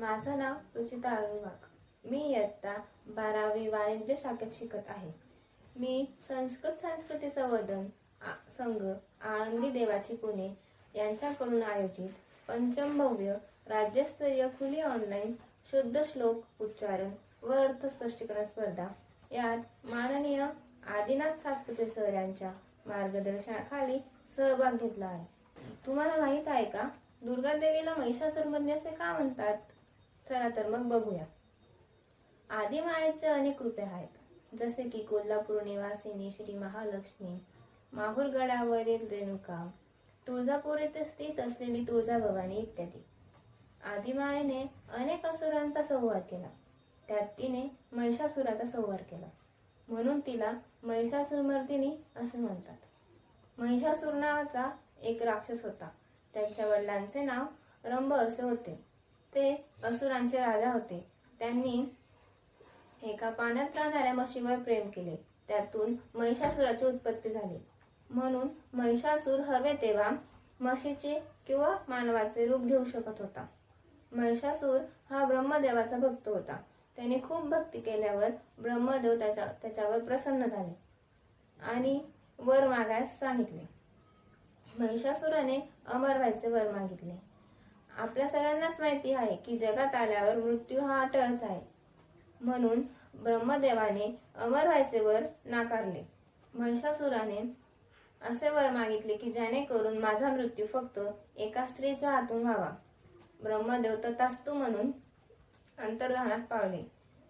माझं नाव रुचिता अरुणवाग मी इयत्ता बारावी वाणिज्य शाखेत शिकत आहे. मी संस्कृत संस्कृती संवर्धन संघ आळंदी देवाची पुणे यांच्याकडून आयोजित पंचमभव्य राज्यस्तरीय खुली ऑनलाईन शुद्ध श्लोक उच्चारण व अर्थ स्पष्टीकरण स्पर्धा यात माननीय आदिनाथ सातपुते सर यांच्या मार्गदर्शनाखाली सहभाग घेतला आहे. तुम्हाला माहीत आहे का? दुर्गा देवीला महिषासुरमधने असे का म्हणतात? चला तर मग बघूया. आदिमायेचे अनेक रूपे आहेत. जसे की कोल्हापूर निवासिनी श्री महालक्ष्मी माहूर गडावरील रेणुका तुळजापूर येथे स्थित असलेली तुळजाभवानी इत्यादी. आदिमायेने अनेक असुरांचा संहार केला. त्यात तिने महिषासुराचा संहार केला. म्हणून तिला महिषासुरमर्दिनी असे म्हणतात. महिषासूर नावाचा एक राक्षस होता. त्यांच्या वडिलांचे नाव रंभ असे होते. ते असुरांचे राजा होते. त्यांनी एका पाण्यात राहणाऱ्या म्हशीवर प्रेम केले. त्यातून महिषासुराची उत्पत्ती झाली. म्हणून महिषासूर हवे तेव्हा म्हशीचे किंवा मानवाचे रूप घेऊ शकत होता. महिषासूर हा ब्रह्मदेवाचा भक्त होता. त्याने खूप भक्ती केल्यावर ब्रह्मदेव त्याच्या त्याच्यावर प्रसन्न झाले आणि वर मागायला सांगितले. महिषासुराने अमर व्हायचे वर मागितले. आपल्या सगळ्यांनाच माहिती आहे की जगात आल्यावर मृत्यू हा अटळच आहे. म्हणून ब्रह्मदेवाने अमर व्हायचे वर नाकारले. महिषासुराने असे वर मागितले की जेणेकरून माझा मृत्यू फक्त एका स्त्रीच्या हातून व्हावा. ब्रह्मदेव तथास्तू म्हणून अंतर्धानात पावले.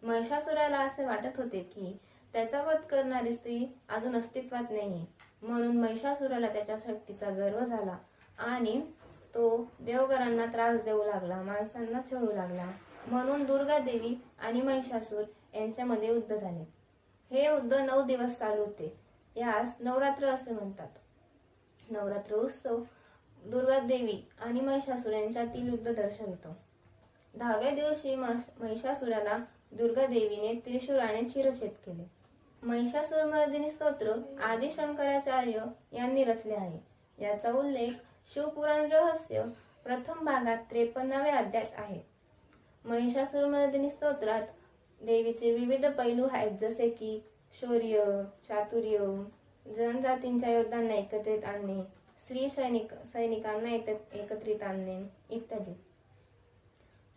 महिषासुराला असे वाटत होते की त्याचा वध करणारी स्त्री अजून अस्तित्वात नाही म्हणून महिषासुराला त्याच्या शक्तीचा गर्व झाला आणि तो देवगरांना त्रास देऊ लागला माणसांना छळू लागला. म्हणून दुर्गा देवी आणि महिषासूर यांच्यामध्ये युद्ध झाले. हे युद्ध नऊ दिवस चालू होते. यास नवरात्र असे म्हणतात. नवरात्र उत्सव दुर्गा देवी आणि महिषासूर यांच्यातील युद्ध दर्शवितो. दहाव्या दिवशी महिषासुराला दुर्गा देवीने त्रिशुराने चिरछेद केले. महिषासुरमर्दिनी स्तोत्र आदि शंकराचार्य यांनी रचले आहे. याचा उल्लेख शिवपुराण रहस्य प्रथम भागात त्रेपन्नाव्या अध्यायात आहे. महिषासुरमर्दिनी स्तोत्रात देवीचे विविध पैलू आहेत जसे की शौर्य चातुर्य जनजातींच्या योद्धांना एकत्रित आणणे स्त्री सैनिक सैनिकांना एकत्रित आणणे इत्यादी.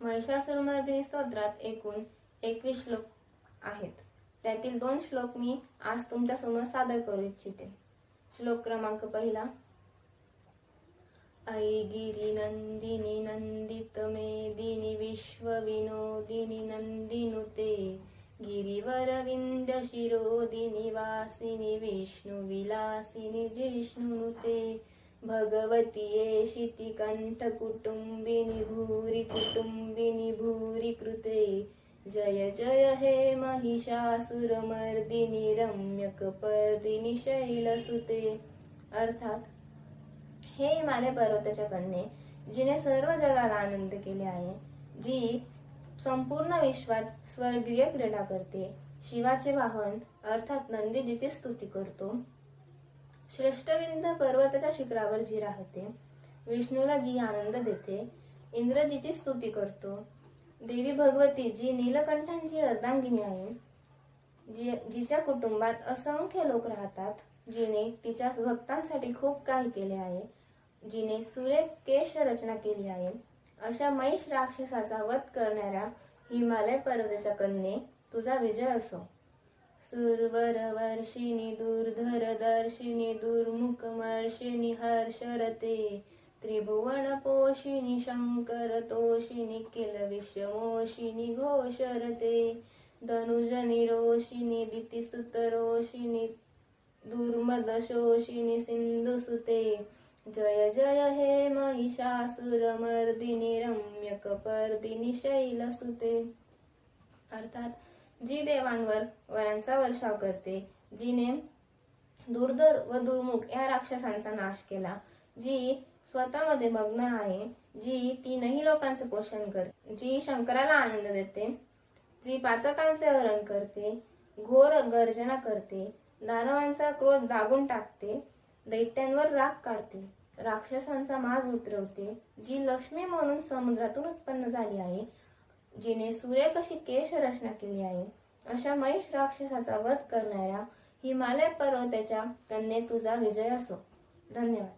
महिषासुरमर्दिनी स्तोत्रात एकूण एकवीस श्लोक आहेत. त्यातील दोन श्लोक मी आज तुमच्यासमोर सादर करू इच्छिते. श्लोक क्रमांक पहिला ऐ गिरिनन्दिनि नन्दितमेदिनि विश्वविनोदिनि नन्दिनुते विश्व विनोदिनी नंदिनुते गिरिवर विंध्य जिष्णुनुते भूरि कुटुंबिनी भूरि कृते। जय जय हे महिषासुरमर्दिनी रम्यकपर्दिनि शैलसुते। अर्थात हे हिमालय पर्वताच्या कन्ये जिने सर्व जगाला आनंद केले आहे जी संपूर्ण विश्वात स्वर्गीय क्रीडा करते. शिवाचे वाहन अर्थात नंदीजीची स्तुती करतो. श्रेष्ठविंद पर्वताच्या शिखरावर जी राहते विष्णूला जी आनंद देते इंद्रजीची स्तुती करतो. देवी भगवती जी नीलकंठांची अर्धांगिनी आहे जी जिच्या कुटुंबात असंख्य लोक राहतात जिने तिच्या भक्तांसाठी खूप काही केले आहे. जिने सुरेख केश रचना केली आहे. अशा महिष राक्षसाचा वध करणाऱ्या हिमालय पर्वताच्या कन्ये तुझा विजय असो. सुरवर वर्षिणी दुर्धर दर्शिनी दुर्मुखमर्षिणी हर्षरते. त्रिभुवन पोषिणी शंकर तोषिणी किल विषमोषिणी घोषरते. धनुज निरोषिणी दितिसुत रोषिणी दुर्मदशोषिणी सिंधुसुते. जय जय हे महिषासुरमर्दिनी रम्यकपर्दिनी शैलसुते अर्थात जी देवांवर वरांचा वर्षाव करते जिने दुर्धर व दुर्मुख या राक्षसांचा नाश केला जी स्वतःमध्ये मग्न आहे जी तीनही लोकांचे पोषण करते जी शंकराला आनंद देते जी पातकांचे हरण करते घोर गर्जना करते दानवांचा क्रोध दाबून टाकते दैत्यांवर राग काढते. राक्षसांचा माज उतरवते जी लक्ष्मी म्हणून समुद्रातून उत्पन्न झाली आहे जिने सूर्यकशी केश रचना केली आहे. अशा महेश राक्षसाचा वध करणाऱ्या हिमालय पर्वताच्या कन्ये तुझा विजय असो. धन्यवाद.